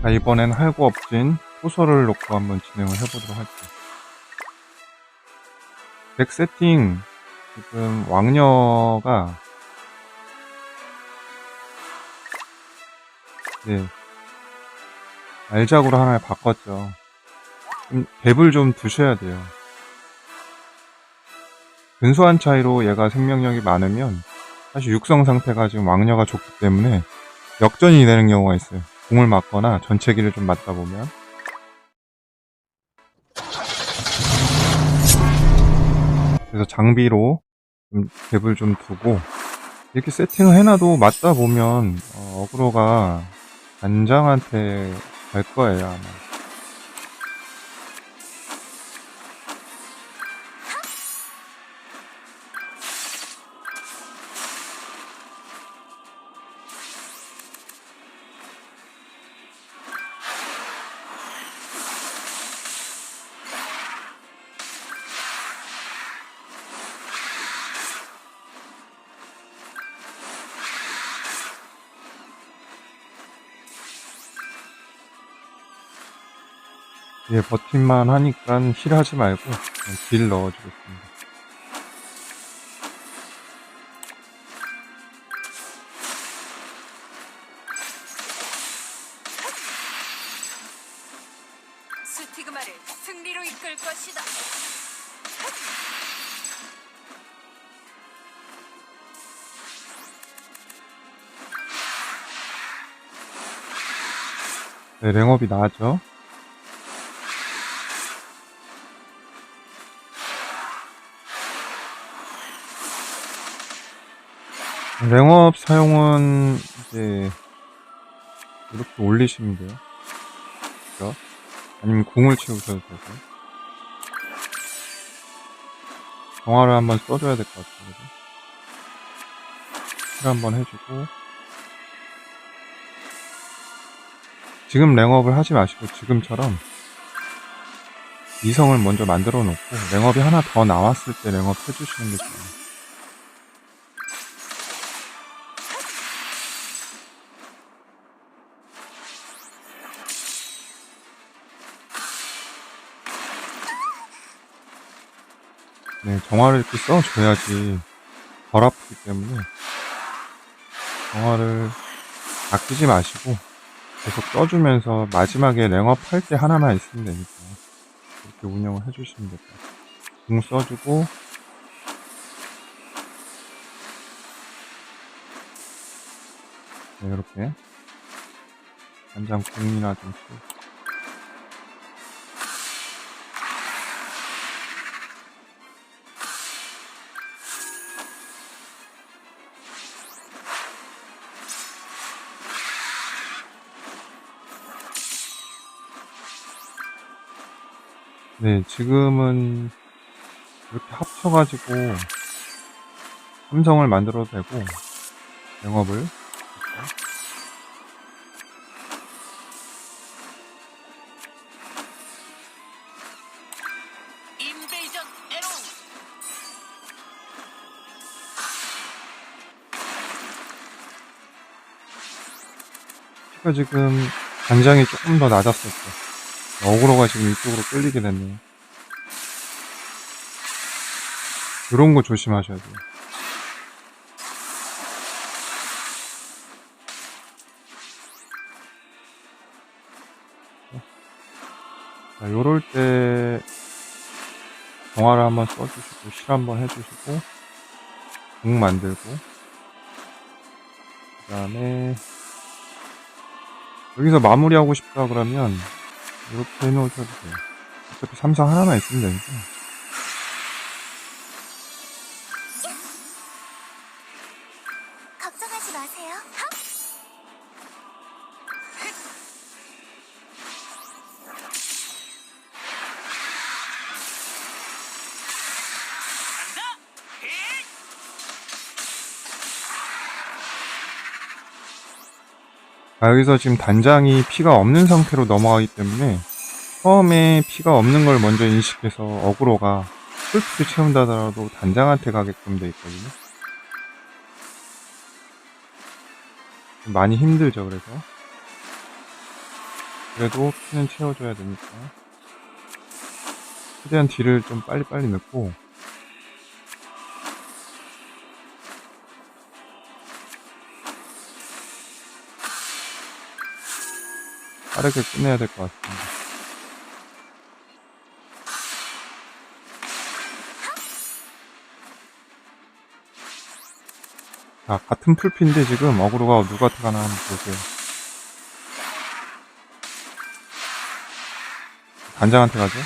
자, 이번엔 할거 없진 소설을 놓고 한번 진행을 해보도록 할게요. 덱 세팅, 지금 왕녀가, 네, 알작으로 하나를 바꿨죠. 좀 갭을 좀 두셔야 돼요. 근소한 차이로 얘가 생명력이 많으면 사실 육성 상태가 지금 왕녀가 좋기 때문에 역전이 되는 경우가 있어요. 공을 맞거나 전체기를 좀 맞다 보면. 그래서 장비로 좀 갭을 좀 두고 이렇게 세팅을 해놔도 맞다 보면 어, 어그로가 단장한테 갈 거예요 아마. 예, 버팀만 하니까 힐하지 말고 딜 넣어주겠습니다. 스티그마를 승리로 이끌 것이다. 네, 랭업이 나죠. 랭업 사용은 이제 이렇게 올리시면 돼요. 그죠? 아니면 궁을 채우셔도 되고. 정화를 한번 써줘야 될 것 같아요. 힐 한번 해주고. 지금 랭업을 하지 마시고 지금처럼 이성을 먼저 만들어 놓고 랭업이 하나 더 나왔을 때 랭업 해주시는 게 좋아요. 네, 정화를 이렇게 써줘야지 덜 아프기 때문에 정화를 아끼지 마시고 계속 써주면서 마지막에 랭업 할 때 하나만 있으면 되니까 이렇게 운영을 해주시면 같아요. 궁 써주고 네, 이렇게 한장 궁이나 좀 쓰고 네, 지금은 이렇게 합쳐가지고 삼성을 만들어도 되고 영업을 지금 간장이 조금 더 낮았었죠. 어그로가 지금 이쪽으로 끌리게 됐네요. 이런 거 조심하셔야 돼요. 자, 요럴 때 정화를 한번 써주시고 실 한번 해주시고 공 만들고 그 다음에 여기서 마무리하고 싶다 그러면 이렇게 해놓으셔도 돼요. 어차피 삼성 하나만 있으면 되니까. 아, 여기서 지금 단장이 피가 없는 상태로 넘어가기 때문에 처음에 피가 없는 걸 먼저 인식해서 어그로가 풀피를 채운다 하더라도 단장한테 가게끔 돼 있거든요. 많이 힘들죠, 그래서. 그래도 피는 채워줘야 되니까. 최대한 딜을 좀 빨리빨리 넣고, 빠르게 끝내야 될 것 같습니다. 자, 같은 풀피인데 지금 어그로가 누구한테 가나 한번 보세요. 단장한테 가죠?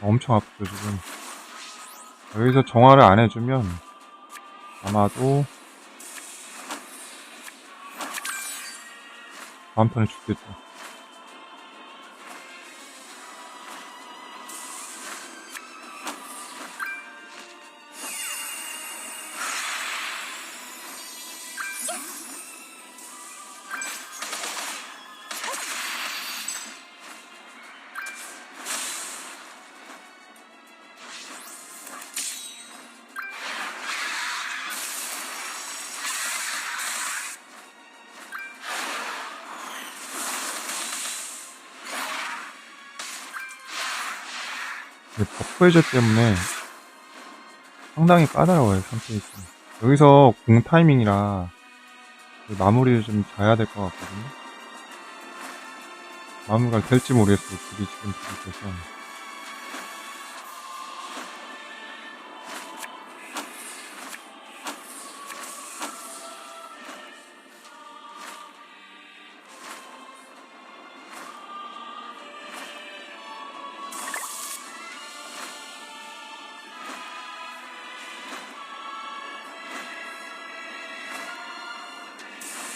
엄청 아프죠, 지금. 여기서 정화를 안 해주면 아마도 턴에 죽겠죠. 버프 해제 때문에 상당히 까다로워요, 선페이스. 여기서 공 타이밍이라 그 마무리를 좀 봐야 될 것 같거든요. 마무리가 될지 모르겠어요, 둘이 지금 돼서.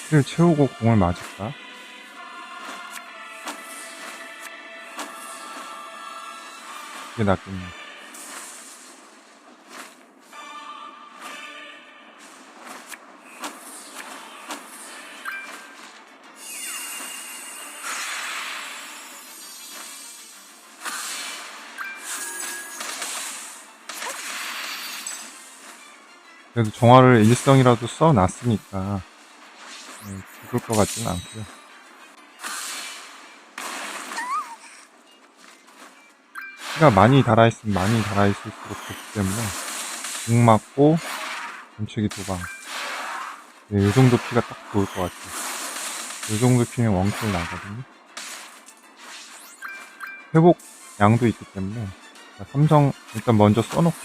피를 채우고 공을 맞을까? 이게 낫겠네. 그래도 정화를 일성이라도 써놨으니까 네, 죽을 것 같지는 않고요. 피가 많이 달아있으면 많이 달아있을수록 좋기 때문에 공 맞고 전체기 도방 네, 이 정도 피가 딱 좋을 것 같아요. 이 정도 피면 원킬 나거든요. 회복 양도 있기 때문에 자, 삼성 일단 먼저 써놓고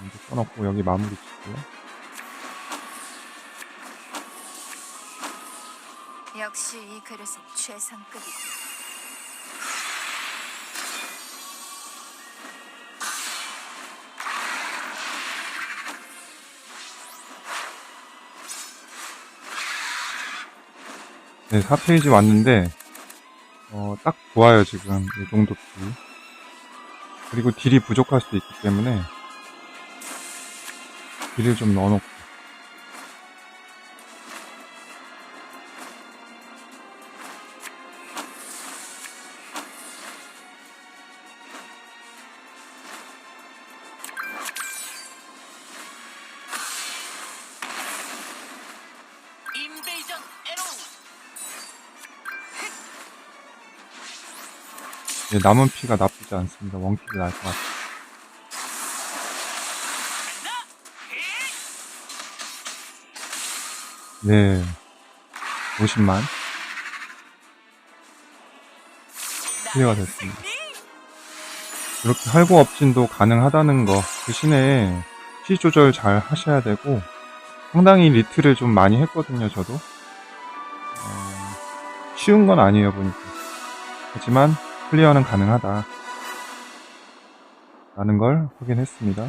먼저 써놓고 여기 마무리 짓고요. 역시 이 그릇은 최상급이다. 네, 4페이지 왔는데, 어, 딱 좋아요, 지금. 이 정도 피. 그리고 딜이 부족할 수도 있기 때문에, 딜을 좀 넣어놓고. 네, 남은 피가 나쁘지 않습니다. 원킬이 날 것 같아요. 네. 50만. 클리어가 됐습니다. 이렇게 할구 업진도 가능하다는 거 대신에 피 조절 잘 하셔야 되고 상당히 리트를 좀 많이 했거든요 저도 어, 쉬운 건 아니에요 보니까 하지만 클리어는 가능하다. 라는 걸 확인했습니다